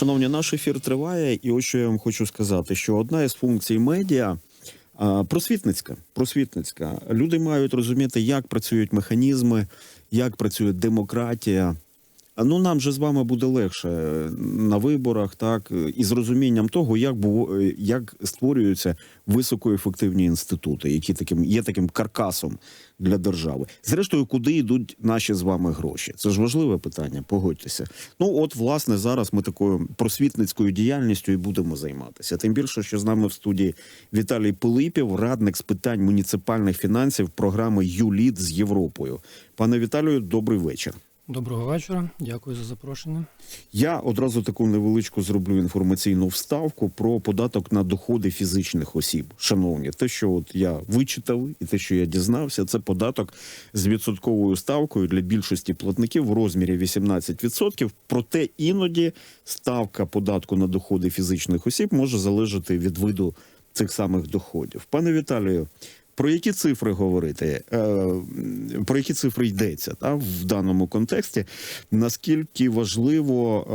Шановні, наш ефір триває, і ось що я вам хочу сказати, що одна із функцій медіа. Просвітницька, просвітницька. Люди мають розуміти, як працюють механізми, як працює демократія. Ну нам же з вами буде легше на виборах, так і з розумінням того, як бу- як створюються високоефективні інститути, які таким є таким каркасом для держави. Зрештою, куди йдуть наші з вами гроші? Це ж важливе питання. Погодьтеся. Ну от власне зараз ми такою просвітницькою діяльністю і будемо займатися. Тим більше, що з нами в студії Віталій Пилипів, радник з питань муніципальних фінансів програми ЮЛІД з Європою. Пане Віталію, добрий вечір. Доброго вечора, дякую за запрошення. Я одразу таку невеличку зроблю інформаційну вставку про податок на доходи фізичних осіб. Шановні, те, що от я вичитав, і те, що я дізнався, це податок з відсотковою ставкою для більшості платників в розмірі 18%. Проте іноді ставка податку на доходи фізичних осіб може залежати від виду цих самих доходів. Пане Віталію. Про які цифри говорити? Е, Про які цифри йдеться та, в даному контексті? Наскільки важливо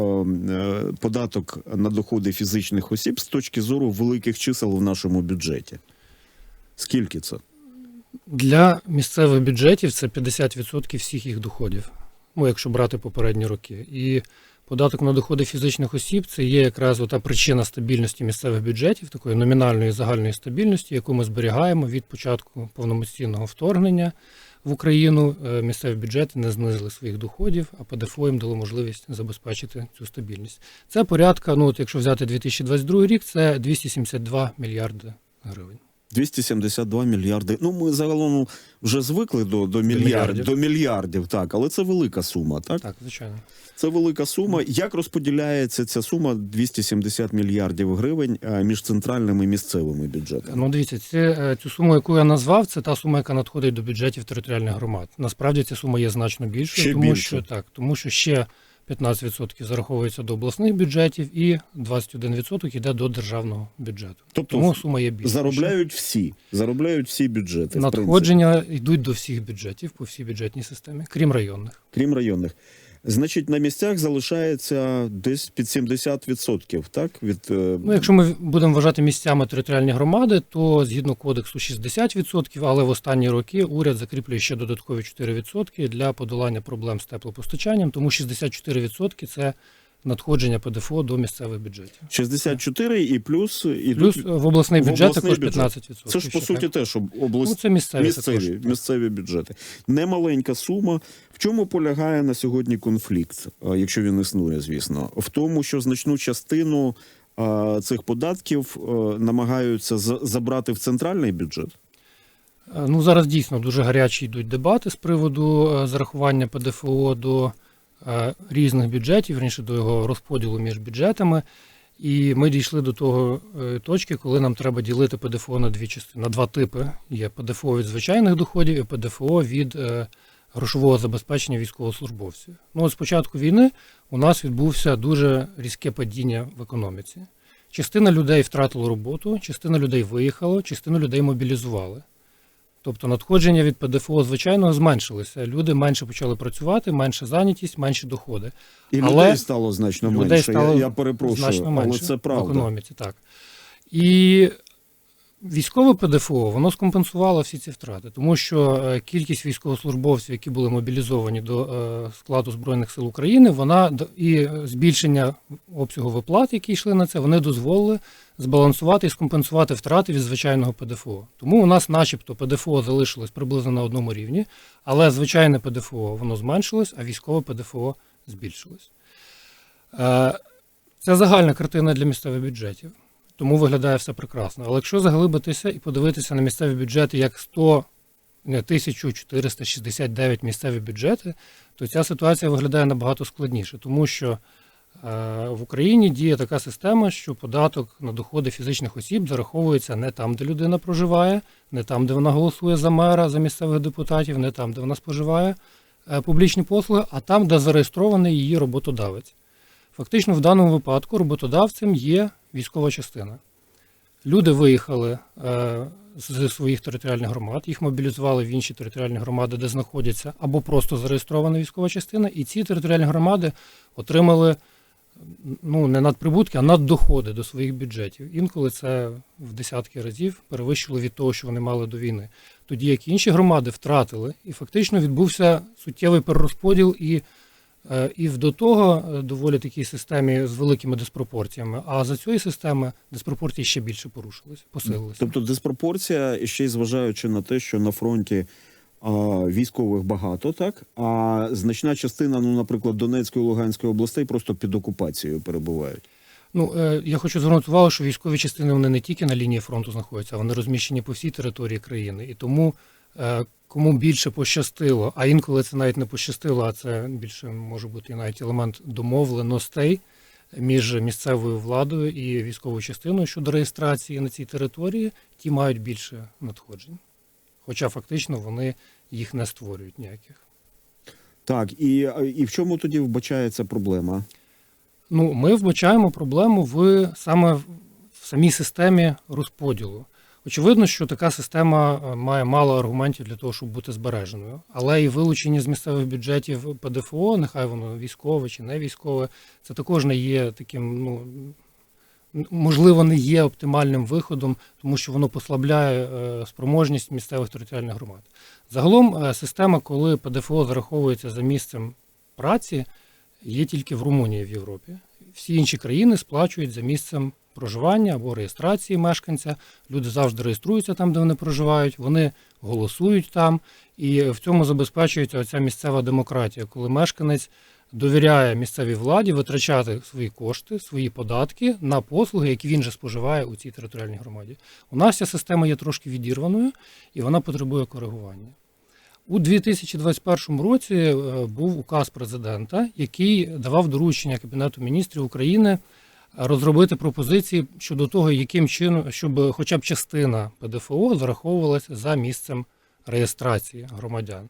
е, е, податок на доходи фізичних осіб з точки зору великих чисел в нашому бюджеті? Скільки це? Для місцевих бюджетів це 50% всіх їх доходів, ну, якщо брати попередні роки. І податок на доходи фізичних осіб це є якраз та причина стабільності місцевих бюджетів, такої номінальної загальної стабільності, яку ми зберігаємо від початку повномасштабного вторгнення в Україну. Е, Місцеві бюджети не знизили своїх доходів, а ПДФО їм дало можливість забезпечити цю стабільність. Це порядка, ну от якщо взяти 2022 рік, це 272 мільярди гривень. 272 мільярди. Ну, ми загалом вже звикли до, до, мільярдів, мільярдів. до мільярдів, так, але це велика сума, так? Так, звичайно. Це велика сума. Як розподіляється ця сума 270 мільярдів гривень е, між центральними і місцевими бюджетами? Ну, дивіться, це, е, цю суму, яку я назвав, це та сума, яка надходить до бюджетів територіальних громад. Насправді ця сума є значно більшою, Ще тому більше. що так, тому що ще 15% зараховується до обласних бюджетів і 21% йде до державного бюджету. Тобто Тому сума є більша. Заробляють всі, заробляють всі бюджети. надходження йдуть до всіх бюджетів по всій бюджетній системі, крім районних. крім районних. Значить, на місцях залишається десь під 70%, так? Від е, Ну, якщо ми будемо вважати місцями територіальні громади, то згідно кодексу 60%, але в останні роки уряд закріплює ще додаткові 4% для подолання проблем з теплопостачанням, тому 64% це надходження ПДФО до місцевих бюджетів. 64 і плюс і Плюс тут, в обласний в обласний також бюджет. 15%. це ж по суті так. теж об- область, Ну, це місцеві, місцеві, також. місцеві бюджети. Немаленька сума. В чому полягає на сьогодні конфлікт, е, якщо він існує, звісно, в тому, що значну частину е, цих податків е, намагаються за- забрати в центральний бюджет. Е, Ну, зараз дійсно дуже гарячі йдуть дебати з приводу е, зарахування ПДФО до е, різних бюджетів, раніше до його розподілу між бюджетами. І ми дійшли до того е, точки, коли нам треба ділити ПДФО на дві частини, на два типи. Є ПДФО від звичайних доходів і ПДФО від е, грошового забезпечення військовослужбовців. Ну, от з війни у нас відбувся дуже різке падіння в економіці. Частина людей втратила роботу, частина людей виїхала, частина людей мобілізували. Тобто надходження від ПДФО, звичайно, зменшилися. Люди менше почали працювати, менша зайнятість, менші доходи. І Але людей стало значно людей менше. стало я, я перепрошую, значно менше але це в економіці. Так. І військове ПДФО воно скомпенсувало всі ці втрати, тому що е, кількість військовослужбовців, які були мобілізовані до е, складу Збройних сил України, вона і збільшення обсягу виплат, які йшли на це, вони дозволили збалансувати і скомпенсувати втрати від звичайного ПДФО. Тому у нас, начебто, ПДФО залишилось приблизно на одному рівні, але звичайне ПДФО воно зменшилось, а військове ПДФО збільшилось. Е, Це загальна картина для місцевих бюджетів, тому виглядає все прекрасно. Але якщо заглибитися і подивитися на місцеві бюджети як 100, не, 1469 місцеві бюджети, то ця ситуація виглядає набагато складніше, тому що в Україні діє така система, що податок на доходи фізичних осіб зараховується не там, де людина проживає, не там, де вона голосує за мера, за місцевих депутатів, не там, де вона споживає е, публічні послуги, а там, де зареєстрований її роботодавець. Фактично, в даному випадку роботодавцем є військова частина. Люди виїхали е, з своїх територіальних громад, їх мобілізували в інші територіальні громади, де знаходяться, або просто зареєстрована військова частина, і ці територіальні громади отримали ну, не надприбутки, а наддоходи до своїх бюджетів. Інколи це в десятки разів перевищило від того, що вони мали до війни. Тоді як інші громади втратили, і фактично відбувся суттєвий перерозподіл і, е, і до того е, доволі такій системі з великими диспропорціями. А за цієї системи диспропорції ще більше порушилися, посилилися. Тобто диспропорція, ще й зважаючи на те, що на фронті військових багато, так а значна частина, ну, наприклад, Донецької Луганської областей просто під окупацією перебувають. Ну, е, я хочу звернути увагу, що військові частини вони не тільки на лінії фронту знаходяться, вони розміщені по всій території країни. І тому е, кому більше пощастило, а інколи це навіть не пощастило, а це більше може бути навіть елемент домовленостей між місцевою владою і військовою частиною щодо реєстрації на цій території, ті мають більше надходжень. Хоча фактично вони їх не створюють ніяких. Так, і, і в чому тоді вбачається проблема? Ну, ми вбачаємо проблему в саме в самій системі розподілу. Очевидно, що така система е, має мало аргументів для того, щоб бути збереженою. Але і вилучення з місцевих бюджетів ПДФО, нехай воно військове чи не військове, це також не є таким, ну можливо, не є оптимальним виходом, тому що воно послабляє е, спроможність місцевих територіальних громад. Загалом, е, система, коли ПДФО зараховується за місцем праці, є тільки в Румунії в Європі. Всі інші країни сплачують за місцем проживання або реєстрації мешканця. Люди завжди реєструються там, де вони проживають, вони голосують там, і в цьому забезпечується оця місцева демократія, коли мешканець довіряє місцевій владі витрачати свої кошти, свої податки на послуги, які він же споживає у цій територіальній громаді. У нас ця система є трошки відірваною і вона потребує коригування. У 2021 році е, був указ президента, який давав доручення Кабінету міністрів України розробити пропозиції щодо того, яким чином, щоб хоча б частина ПДФО зараховувалася за місцем реєстрації громадян.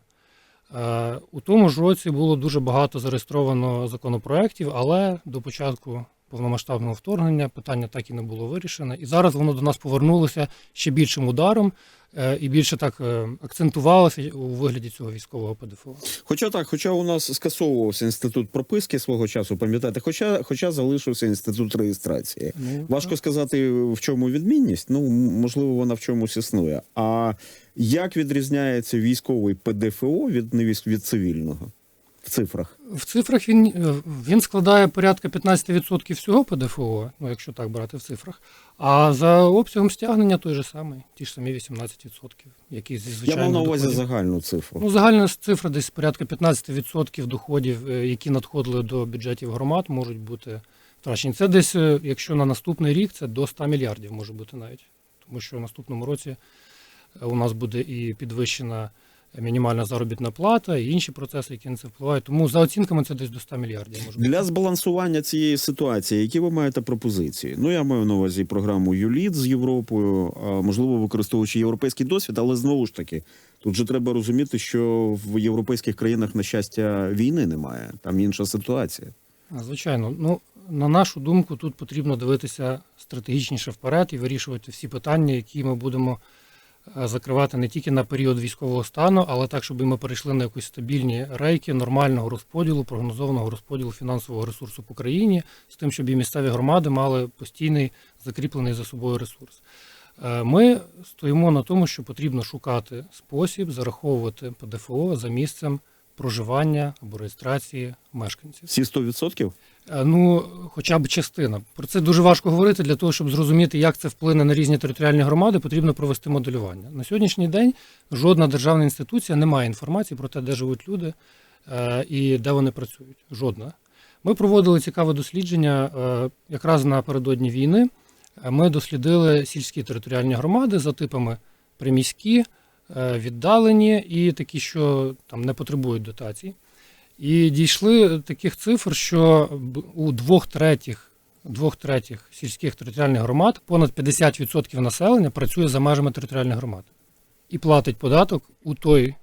Е, У тому ж році було дуже багато зареєстровано законопроєктів, але до початку повномасштабного вторгнення питання так і не було вирішено. І зараз воно до нас повернулося ще більшим ударом е, і більше так е, акцентувалося у вигляді цього військового ПДФО. Хоча так, хоча у нас скасовувався інститут прописки свого часу, пам'ятаєте, хоча, хоча залишився інститут реєстрації. Ну, Важко сказати, в чому відмінність. Ну, можливо, вона в чомусь існує. А як відрізняється військовий ПДФО від від цивільного в цифрах? В цифрах він, е, він складає порядка 15% всього ПДФО, ну якщо так брати в цифрах. А за обсягом стягнення той же самий, ті ж самі 18%, які зі Я звичайно мав на увазі загальну цифру. Ну, загальна цифра десь порядка 15% доходів, е, які надходили до бюджетів громад, можуть бути втрачені. Це десь, е, якщо на наступний рік, це до 100 мільярдів може бути навіть. Тому що в наступному році у нас буде і підвищена мінімальна заробітна плата, і інші процеси, які на це впливають. Тому за оцінками це десь до 100 мільярдів може бути. Для збалансування цієї ситуації, які ви маєте пропозиції? Ну, я маю на увазі програму ЮЛІД з Європою, можливо, використовуючи європейський досвід, але знову ж таки, тут же треба розуміти, що в європейських країнах, на щастя, війни немає. Там інша ситуація. Звичайно, ну на нашу думку, тут потрібно дивитися стратегічніше вперед і вирішувати всі питання, які ми будемо закривати не тільки на період військового стану, але так, щоб ми перейшли на якісь стабільні рейки нормального розподілу, прогнозованого розподілу фінансового ресурсу по країні, з тим, щоб і місцеві громади мали постійний закріплений за собою ресурс. Е, Ми стоїмо на тому, що потрібно шукати спосіб зараховувати ПДФО за місцем проживання або реєстрації мешканців. Всі 100%? Е, Ну, хоча б частина. Про це дуже важко говорити для того, щоб зрозуміти, як це вплине на різні територіальні громади, потрібно провести моделювання. На сьогоднішній день жодна державна інституція не має інформації про те, де живуть люди е, і де вони працюють. Жодна. Ми проводили цікаве дослідження е, якраз напередодні війни. Ми дослідили сільські територіальні громади за типами приміські, віддалені і такі, що там не потребують дотацій. І дійшли таких цифр, що у двох третіх, двох третіх сільських територіальних громад понад 50% населення працює за межами територіальних громад і платить податок у той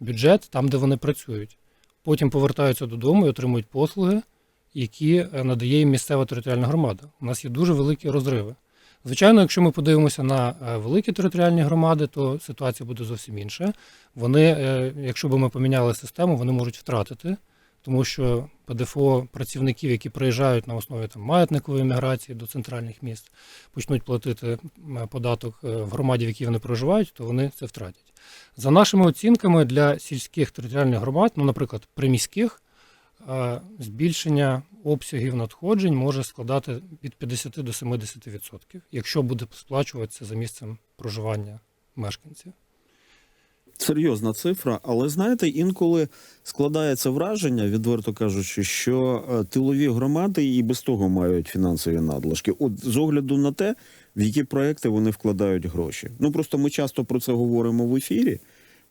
бюджет, там, де вони працюють. Потім повертаються додому і отримують послуги, які е, надає їм місцева територіальна громада. У нас є дуже великі розриви. Звичайно, якщо ми подивимося на е, великі територіальні громади, то ситуація буде зовсім інша. Вони, е, якщо б ми поміняли систему, вони можуть втратити тому що ПДФО працівників, які приїжджають на основі там, маятникової міграції до центральних міст, почнуть платити податок е, в громаді, в якій вони проживають, то вони це втратять. За нашими оцінками для сільських територіальних громад, ну, наприклад, приміських, збільшення обсягів надходжень може складати від 50 до 70%, якщо буде сплачуватися за місцем проживання мешканців. Серйозна цифра, але знаєте, інколи складається враження, відверто кажучи, що е, тилові громади і без того мають фінансові надлишки. От з огляду на те, в які проекти вони вкладають гроші. Ну просто ми часто про це говоримо в ефірі,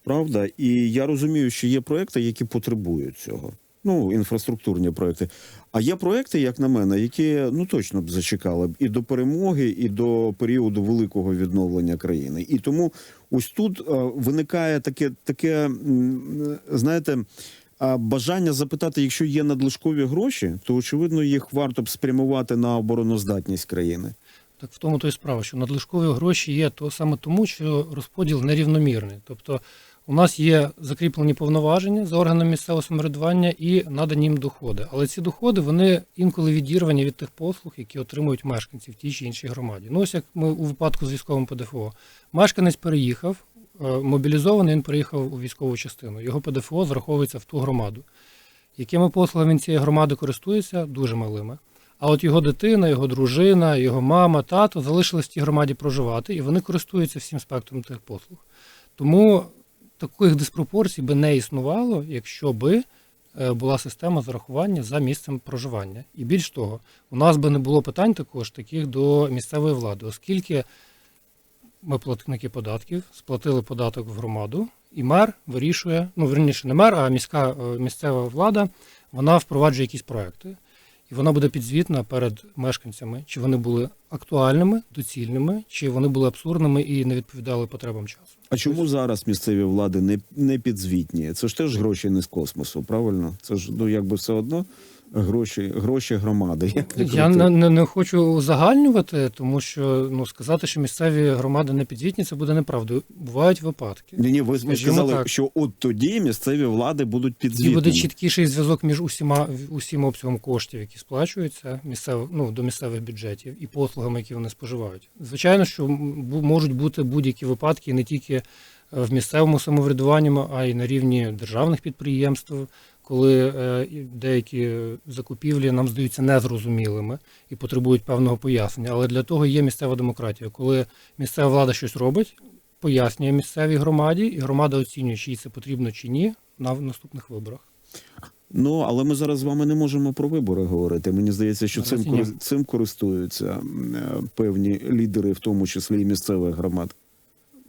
правда? І я розумію, що є проекти, які потребують цього. Ну, інфраструктурні проекти. А є проекти, як на мене, які ну точно б зачекали б і до перемоги, і до періоду великого відновлення країни. І тому ось тут е, виникає таке, таке знаєте. а, Бажання запитати, якщо є надлишкові гроші, то очевидно їх варто б спрямувати на обороноздатність країни. Так в тому то й справа, що надлишкові гроші є то саме тому, що розподіл нерівномірний. Тобто у нас є закріплені повноваження за органами місцевого самоврядування і надані їм доходи. Але ці доходи вони інколи відірвані від тих послуг, які отримують мешканці в тій чи іншій громаді. Ну ось як ми у випадку з військовим ПДФО. Мешканець переїхав, е, мобілізований, він переїхав у військову частину. Його ПДФО зараховується в ту громаду. Якими послугами він цієї громади користується, дуже малими. А от його дитина, його дружина, його мама, тато залишились в тій громаді проживати, і вони користуються всім спектром тих послуг. Тому таких диспропорцій би не існувало, якщо би е, була система зарахування за місцем проживання. І більш того, у нас би не було питань також таких до місцевої влади, оскільки ми платники податків, сплатили податок в громаду, і мер вирішує, ну верніше не мер, а міська е, місцева влада, вона впроваджує якісь проекти. І вона буде підзвітна перед мешканцями, чи вони були актуальними, доцільними, чи вони були абсурдними і не відповідали потребам часу. А чому зараз місцеві влади не, не підзвітні? Це ж теж гроші не з космосу, правильно? Це ж ну якби все одно гроші, гроші громади. Як Я не, не, не хочу узагальнювати, тому що ну сказати, що місцеві громади не підзвітні, це буде неправдою. Бувають випадки. Ні, ні, ви, Скажімо сказали, так. що от тоді місцеві влади будуть І буде чіткіший зв'язок між усіма усім обсягом коштів, які сплачуються місцев, ну, до місцевих бюджетів, і послугами, які вони споживають. Звичайно, що можуть бути будь-які випадки не тільки е, в місцевому самоврядуванні, а й на рівні державних підприємств, коли е, деякі закупівлі нам здаються незрозумілими і потребують певного пояснення. Але для того є місцева демократія, коли місцева влада щось робить. Пояснює місцевій громаді, і громада оцінює, чи їй це потрібно чи ні на наступних виборах. Ну але ми зараз з вами не можемо про вибори говорити. Мені здається, що цим, кори- цим користуються е, певні лідери, в тому числі і місцевих громад.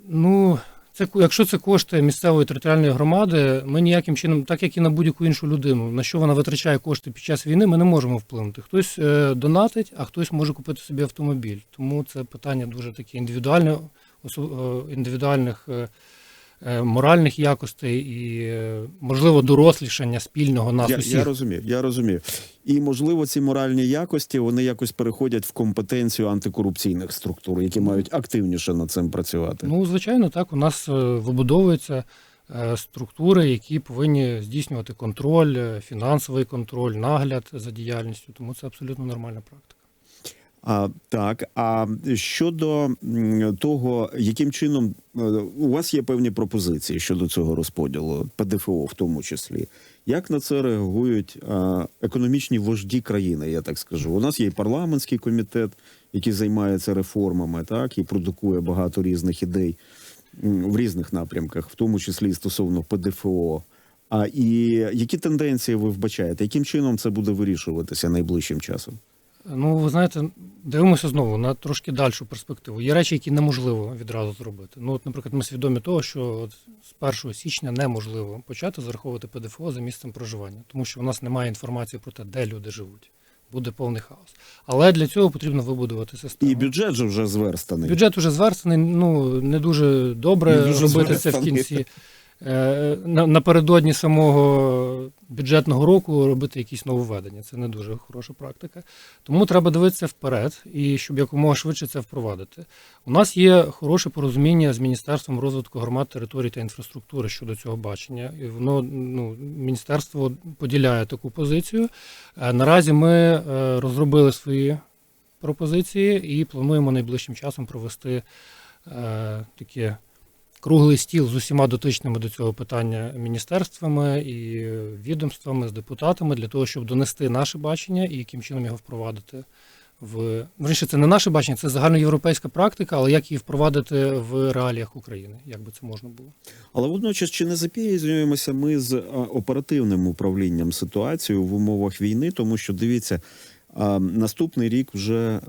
Ну, це якщо це кошти місцевої територіальної громади, ми ніяким чином, так як і на будь-яку іншу людину, на що вона витрачає кошти під час війни, ми не можемо вплинути. Хтось е, донатить, а хтось може купити собі автомобіль. Тому це питання дуже таке індивідуальне, е, індивідуальних е, моральних якостей і, е, можливо, дорослішання спільного нас Я, усіх. я розумію, я розумію. І можливо, ці моральні якості вони якось переходять в компетенцію антикорупційних структур, які мають активніше над цим працювати. Ну, звичайно, так. У нас е, вибудовуються е, структури, які повинні здійснювати контроль, е, фінансовий контроль, нагляд за діяльністю. Тому це абсолютно нормальна практика. А, так, а щодо того, яким чином е, у вас є певні пропозиції щодо цього розподілу, ПДФО в тому числі. Як на це реагують а, економічні вожді країни, я так скажу? У нас є і парламентський комітет, який займається реформами, так і продукує багато різних ідей в різних напрямках, в тому числі і стосовно ПДФО. А і які тенденції ви вбачаєте? Яким чином це буде вирішуватися найближчим часом? Ну, ви знаєте, дивимося знову на трошки дальшу перспективу. Є речі, які неможливо відразу зробити. Ну, от, наприклад, ми свідомі того, що от з 1 січня неможливо почати зараховувати ПДФО за місцем проживання, тому що у нас немає інформації про те, де люди живуть. Буде повний хаос. Але для цього потрібно вибудувати систему. І бюджет же вже зверстаний. Бюджет уже зверстаний, ну не дуже добре Не дуже робити це в кінці. Е, на- напередодні самого бюджетного року робити якісь нововведення. Це не дуже хороша практика. Тому треба дивитися вперед і щоб якомога швидше це впровадити. У нас є хороше порозуміння з Міністерством розвитку громад, територій та інфраструктури щодо цього бачення. І воно ну, міністерство поділяє таку позицію. Е, Наразі ми е, розробили свої пропозиції і плануємо найближчим часом провести е, таке круглий стіл з усіма дотичними до цього питання міністерствами і відомствами, з депутатами для того, щоб донести наше бачення і яким чином його впровадити в Вірніше, це не наше бачення, це загальноєвропейська практика, але як її впровадити в реаліях України, як би це можна було. Але водночас чи не запізнюємося ми з оперативним управлінням ситуацією в умовах війни, тому що дивіться. А наступний рік вже,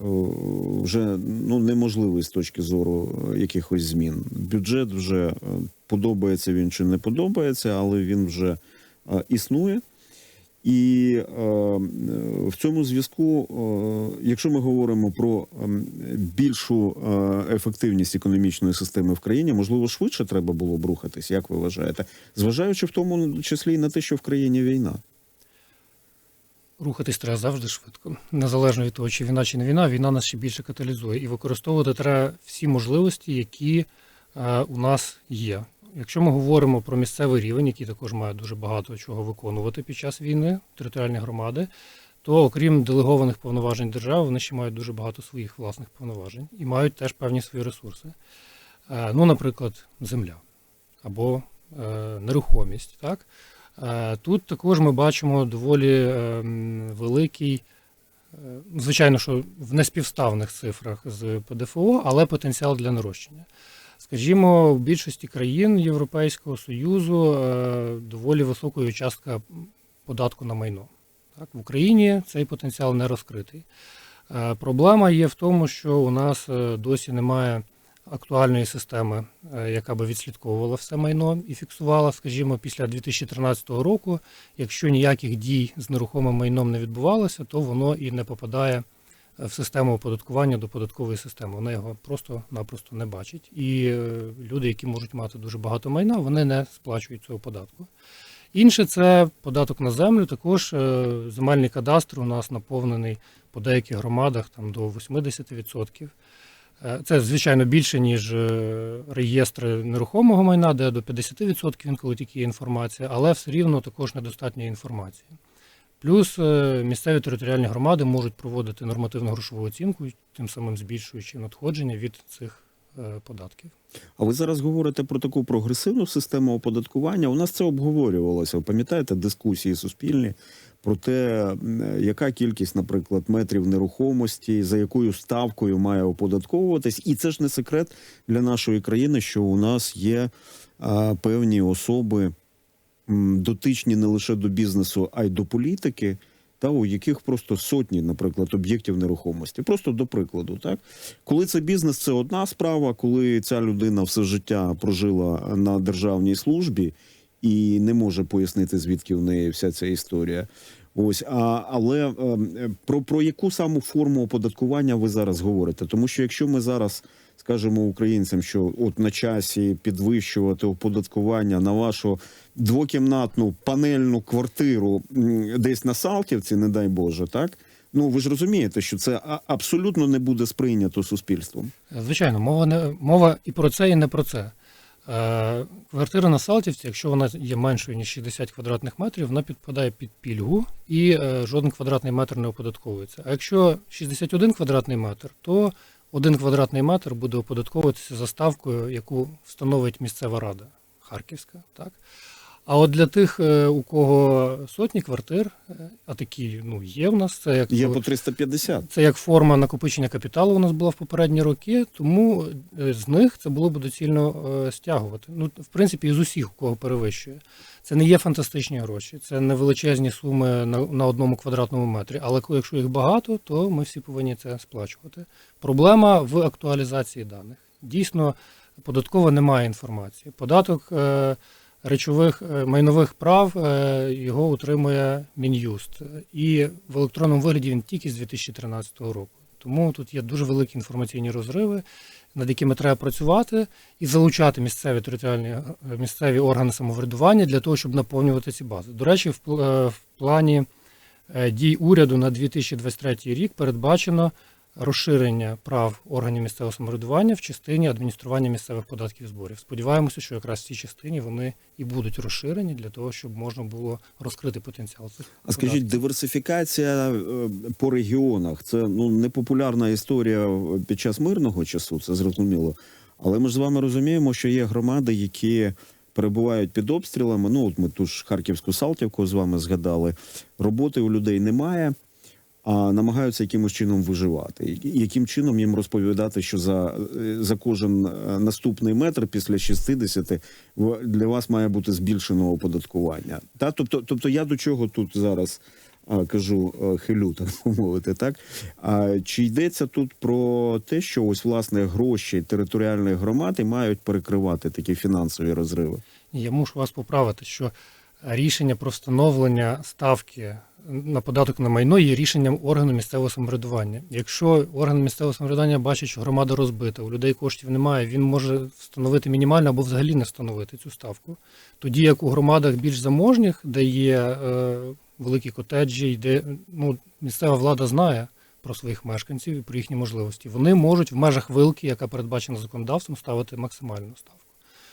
вже ну неможливий з точки зору е, якихось змін. Бюджет вже е, подобається він чи не подобається, але він вже е, існує. І в цьому зв'язку, якщо ми говоримо про ем, більшу ефективність економічної системи в країні, можливо, швидше треба було б рухатись, як ви вважаєте, зважаючи в тому числі і на те, що в країні війна. Рухатись треба завжди швидко, незалежно від того, чи війна, чи не війна, війна нас ще більше каталізує. І використовувати треба всі можливості, які е, у нас є. Якщо ми говоримо про місцевий рівень, який також має дуже багато чого виконувати під час війни, територіальні громади, то окрім делегованих повноважень держави, вони ще мають дуже багато своїх власних повноважень і мають теж певні свої ресурси. Е, ну, наприклад, земля або е, нерухомість. Так? Е, Тут також ми бачимо доволі е, великий, е, звичайно, що в неспівставних цифрах з ПДФО, але потенціал для нарощення. Скажімо, в більшості країн Європейського Союзу е, доволі високою частка податку на майно. Так, в Україні цей потенціал не розкритий. Проблема є в тому, що у нас досі немає актуальної системи, е, яка би відслідковувала все майно і фіксувала, скажімо, після 2013 року, якщо ніяких дій з нерухомим майном не відбувалося, то воно і не попадає е, в систему оподаткування до податкової системи. Вона його просто-напросто не бачить. І е, люди, які можуть мати дуже багато майна, вони не сплачують цього податку. Інше це податок на землю. Також земельний кадастр у нас наповнений по деяких громадах там до 80%. Е, Це, звичайно, більше, ніж е, реєстри нерухомого майна, де до 50% інколи тільки є інформація, але все рівно також недостатньо інформації. Плюс е, місцеві територіальні громади можуть проводити нормативну грошову оцінку, тим самим збільшуючи надходження від цих податків. А ви зараз говорите про таку прогресивну систему оподаткування. У нас це обговорювалося. Ви пам'ятаєте дискусії суспільні про те, яка кількість, наприклад, метрів нерухомості, за якою ставкою має оподатковуватись, і це ж не секрет для нашої країни, що у нас є певні особи дотичні не лише до бізнесу, а й до політики. Та у яких просто сотні, наприклад, об'єктів нерухомості. Просто до прикладу, так коли це бізнес, це одна справа. Коли ця людина все життя прожила на державній службі і не може пояснити, звідки в неї вся ця історія. Ось, а, але е, про, про яку саму форму оподаткування ви зараз говорите? Тому що якщо ми зараз скажемо українцям, що от на часі підвищувати оподаткування на вашу двокімнатну панельну квартиру десь на Салтівці, не дай Боже, так? Ну ви ж розумієте, що це абсолютно не буде сприйнято суспільством. Звичайно, мова не мова і про це, і не про це. Е, Квартира на Салтівці, якщо вона є меншою ніж 60 квадратних метрів, вона підпадає під пільгу і е, жоден квадратний метр не оподатковується. А якщо 61 квадратний метр, то один квадратний метр буде оподатковуватися за ставкою, яку встановить місцева рада Харківська. Так? А от для тих, е, у кого сотні квартир, е, а такі ну, є в нас, це як Є по 350. це як форма накопичення капіталу у нас була в попередні роки, тому е, з них це було б доцільно стягувати. Ну, в принципі, із усіх, у кого перевищує. Це не є фантастичні гроші, це не величезні суми на, на одному квадратному метрі. Але якщо їх багато, то ми всі повинні це сплачувати. Проблема в актуалізації даних. Дійсно, податкова немає інформації. Податок речових е, майнових прав е, його утримує Мін'юст. І в електронному вигляді він тільки з 2013 року. Тому тут є дуже великі інформаційні розриви, над якими треба працювати і залучати місцеві територіальні е, місцеві органи самоврядування для того, щоб наповнювати ці бази. До речі, в, пл- в плані дій уряду на 2023 рік передбачено розширення прав органів місцевого самоврядування в частині адміністрування місцевих податків і зборів. Сподіваємося, що якраз в цій частині вони і будуть розширені для того, щоб можна було розкрити потенціал цих А скажіть, диверсифікація е, по регіонах це ну непопулярна історія під час мирного часу, це зрозуміло. Але ми ж з вами розуміємо, що є громади, які перебувають під обстрілами. Ну, от ми ту ж Харківську Салтівку з вами згадали. Роботи у людей немає, а намагаються якимось чином виживати. Яким чином їм розповідати, що за, е, за кожен е, наступний метр після 60 в- для вас має бути збільшено оподаткування? Та? Тобто, тобто я до чого тут зараз а, кажу, е, хилю, так мовити, так? А, чи йдеться тут про те, що ось власне гроші територіальних громад і мають перекривати такі фінансові розриви? Я мушу вас поправити, що рішення про встановлення ставки на податок на майно є рішенням органу місцевого самоврядування. Якщо орган місцевого самоврядування бачить, що громада розбита, у людей коштів немає, він може встановити мінімально або взагалі не встановити цю ставку. Тоді як у громадах більш заможніх, де є е, великі котеджі, де ну, місцева влада знає про своїх мешканців і про їхні можливості, вони можуть в межах вилки, яка передбачена законодавством, ставити максимальну ставку.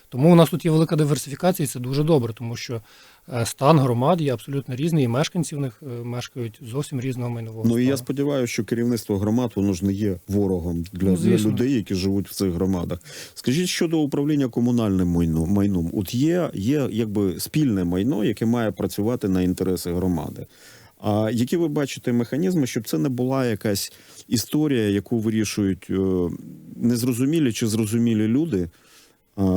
Тому у нас тут є велика диверсифікація, і це дуже добре, тому що стан громад є абсолютно різний, і мешканці в них е, мешкають зовсім різного майнового Ну і я сподіваюся, що керівництво громад воно ж не є ворогом для, Ну, для людей, які живуть в цих громадах. Скажіть щодо управління комунальним майно- майном, от є, є якби спільне майно, яке має працювати на інтереси громади. А які ви бачите механізми, щоб це не була якась історія, яку вирішують е, незрозумілі чи зрозумілі люди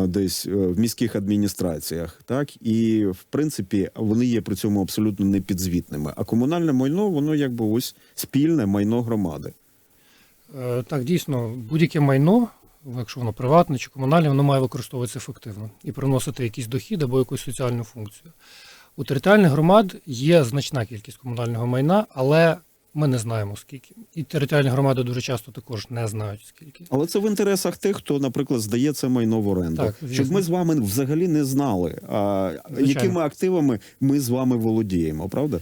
десь е, в міських адміністраціях, так і в принципі вони є при цьому абсолютно непідзвітними. А комунальне майно, воно якби ось спільне майно громади. Е, Так, дійсно, будь-яке майно, якщо воно приватне чи комунальне, воно має використовуватися ефективно і приносити якийсь дохід або якусь соціальну функцію. У територіальних громад є значна кількість комунального майна, але ми не знаємо скільки. І територіальні громади дуже часто також не знають скільки. Але це в інтересах тих, хто, наприклад, здає це майно в оренду, Так, щоб ми з вами взагалі не знали, а, Звичайно. якими активами ми з вами володіємо, правда?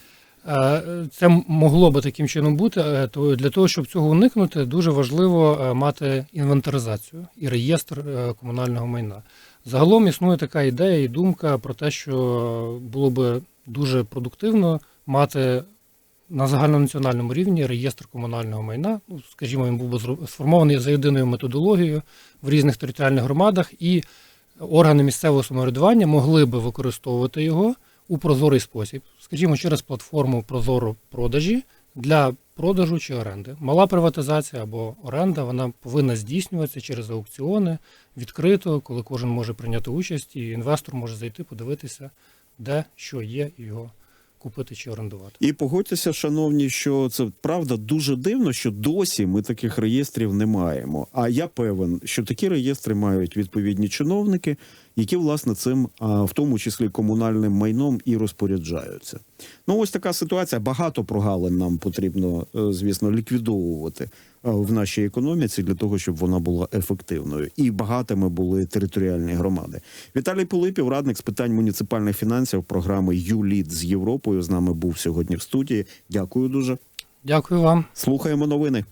Це могло би таким чином бути. е, То для того, щоб цього уникнути, дуже важливо е, мати інвентаризацію і реєстр е, комунального майна. Загалом існує така ідея і думка про те, що було би дуже продуктивно мати на загальнонаціональному рівні реєстр комунального майна. Ну, скажімо, він був сформований за єдиною методологією в різних територіальних громадах, і органи місцевого самоврядування могли би використовувати його у прозорий спосіб, скажімо, через платформу Прозоро продажі для продажу чи оренди. Мала приватизація або оренда вона повинна здійснюватися через аукціони відкрито, коли кожен може прийняти участь, і інвестор може зайти, подивитися, де що є, його купити чи орендувати. І погодьтеся, шановні, що це правда дуже дивно, що досі ми таких реєстрів не маємо. А я певен, що такі реєстри мають відповідні чиновники, які власне цим, в тому числі комунальним майном, і розпоряджаються. Ну ось така ситуація. Багато прогалин нам потрібно, е, звісно, ліквідовувати е, в нашій економіці для того, щоб вона була ефективною. І багатими були територіальні громади. Віталій Пилипів, радник з питань муніципальних фінансів програми ЮЛІД з Європою. З нами був сьогодні в студії. Дякую дуже. Дякую вам. Слухаємо новини.